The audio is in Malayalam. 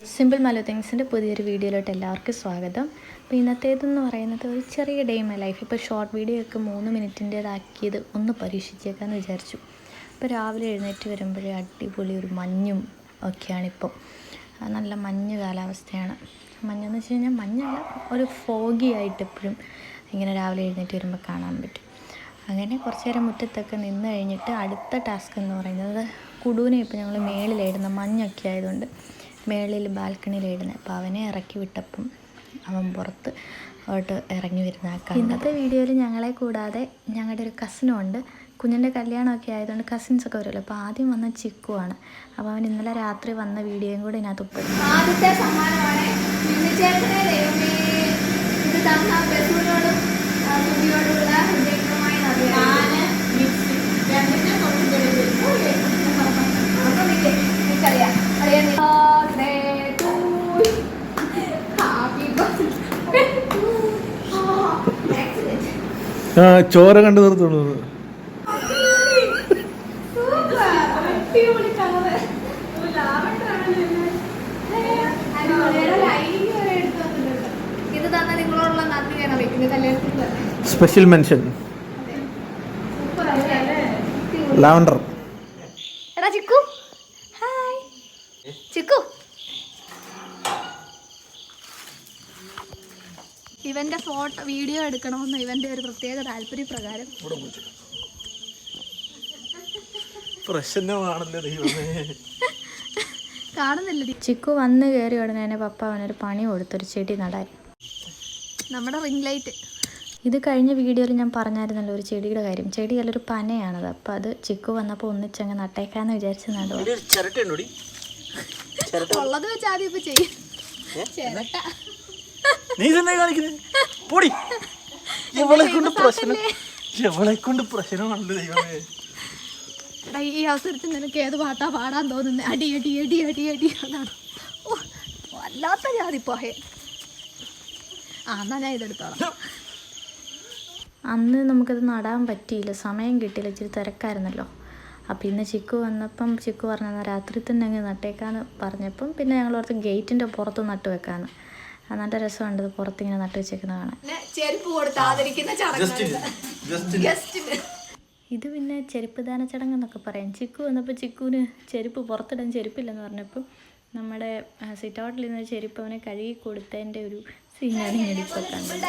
സിമ്പിൾ മലോ തിങ്സിന്റെ പുതിയൊരു വീഡിയോയിലോട്ട് എല്ലാവർക്കും സ്വാഗതം. അപ്പോൾ ഇന്നത്തേതെന്ന് പറയുന്നത് ഒരു ചെറിയ ഡേ മൈ ലൈഫ് ഇപ്പോൾ ഷോർട്ട് വീഡിയോ ഒക്കെ മൂന്ന് മിനിറ്റിന്റേതാക്കിയത് ഒന്ന് പരീക്ഷിച്ചേക്കാമെന്ന് വിചാരിച്ചു. ഇപ്പോൾ രാവിലെ എഴുന്നേറ്റ് വരുമ്പോഴേ അടിപൊളി ഒരു മഞ്ഞും ഒക്കെയാണിപ്പോൾ നല്ല മഞ്ഞ് കാലാവസ്ഥയാണ്. മഞ്ഞെന്ന് വെച്ച് കഴിഞ്ഞാൽ മഞ്ഞല്ല ഒരു ഫോഗി ആയിട്ട് എപ്പോഴും ഇങ്ങനെ രാവിലെ എഴുന്നേറ്റ് വരുമ്പോൾ കാണാൻ പറ്റും. അങ്ങനെ കുറച്ച് നേരം മുറ്റത്തൊക്കെ നിന്ന് കഴിഞ്ഞിട്ട് അടുത്ത ടാസ്ക് എന്ന് പറയുന്നത് കുടുവിനെ ഇപ്പോൾ ഞങ്ങൾ മേളിലായിരുന്ന മഞ്ഞൊക്കെ ആയതുകൊണ്ട് മേളിൽ ബാൽക്കണിയിലിടുന്നത് അപ്പോൾ അവനെ ഇറക്കി വിട്ടപ്പം അവൻ പുറത്ത് അവട്ട് ഇറങ്ങി വരുന്ന ഇന്നത്തെ വീഡിയോയിൽ ഞങ്ങളെ കൂടാതെ ഞങ്ങളുടെ ഒരു കസിനും ഉണ്ട്. കുഞ്ഞിന്റെ കല്യാണമൊക്കെ ആയതുകൊണ്ട് കസിൻസ് ഒക്കെ വരുമല്ലോ അപ്പോൾ ആദ്യം വന്ന ചിക്കുവാണ് അപ്പോൾ അവൻ ഇന്നലെ രാത്രി വന്ന വീഡിയോയും കൂടെ ഇതിനകത്ത് ഉൾപ്പെടുന്നു ആദ്യത്തെ സമ്മാനമാണ് ഇത് തന്ന ബസുവിനോടും നന്ദിയാണ് ചോര കല്യാണത്തിന് തന്നെ സ്പെഷ്യൽ മെൻഷൻ ലാവണ്ടർ എടാ ചിക്കു. ഹായ്. ചിക്കു. ഇവന്റെ ഫോട്ടോ വീഡിയോ എടുക്കണമെന്ന് ഇവന്റെ ഒരു പ്രത്യേക താല്പര്യപ്രകാരം. പ്രശ്നമാണല്ലോ ദൈവമേ. കാണുന്നില്ല ചിക്കു വന്നു കയറി ഉടനെ തന്നെ പപ്പ അവനൊരു പണി കൊടുത്തൊരു ചെടി നടാൻ. നമ്മുടെ റിംഗ് ലൈറ്റ്. ഇത് കഴിഞ്ഞ വീഡിയോയിൽ ഞാൻ പറഞ്ഞായിരുന്നല്ലോ ഒരു ചെടിയുടെ കാര്യം. ചെടി അല്ലൊരു പനയാണത്. അപ്പോൾ അത് ചിക്കു വന്നപ്പോൾ ഒന്നിച്ചങ്ങ് നട്ടേക്കാന്ന് വിചാരിച്ച് ചിരട്ടുണ്ടോടി ഉള്ളത് വെച്ചാൽ ആദ്യം ഇപ്പൊ ചെയ്യും. ചിരട്ട. നീ തന്നെ കാണിക്കുന്നത് പൊടി. എവളെ കൊണ്ട് പ്രശ്നം എവളെ കൊണ്ട് പ്രശ്നമാണല്ലോ ദൈവമേ. എടാ ഈ അവസരത്തിൽ നിനക്ക് ഏത് പാട്ടാ പാടാൻ തോന്നുന്നത് അടി അടി അടി അടി അടി. അതാണ്. ഓ വല്ലാത്ത ജാതി പോഹേ ആ എന്നാ ഞാൻ ഇതെടുത്തോളാം. അന്ന് നമുക്കത് നടാൻ പറ്റിയില്ല. സമയം കിട്ടിയില്ല. ഇച്ചിരി തിരക്കായിരുന്നല്ലോ. അപ്പം ഇന്ന് ചിക്കു വന്നപ്പം ചിക്കു പറഞ്ഞാൽ രാത്രി തന്നെ അങ്ങ് നട്ടേക്കാന്ന് പറഞ്ഞപ്പം പിന്നെ ഞങ്ങൾ ഓർത്ത് ഗേറ്റിന്റെ പുറത്ത് നട്ട് വെക്കാന്ന് ആ നല്ല രസമുണ്ട് ഇത് പുറത്തിങ്ങനെ നട്ട് വെച്ചേക്കുന്ന കാണാൻ ചെരുപ്പ് കൊടുത്ത് ആദരിക്കുന്ന ചടങ്ങ് ഗസ്റ്റിന് ഇത് പിന്നെ ചെരുപ്പ് ദാന ചടങ്ങ് എന്നൊക്കെ പറയാം. ചിക്കു വന്നപ്പോൾ ചിക്കുവിന് ചെരുപ്പ് പുറത്തിടാൻ ചെരുപ്പില്ലെന്ന് പറഞ്ഞപ്പോൾ നമ്മുടെ സിറ്റ് ഔട്ടിൽ നിന്ന് ചെരുപ്പ് അവനെ കഴുകി കൊടുത്തതിന്റെ ഒരു സീനാണ് ഞാനിപ്പോൾ കണ്ടത്.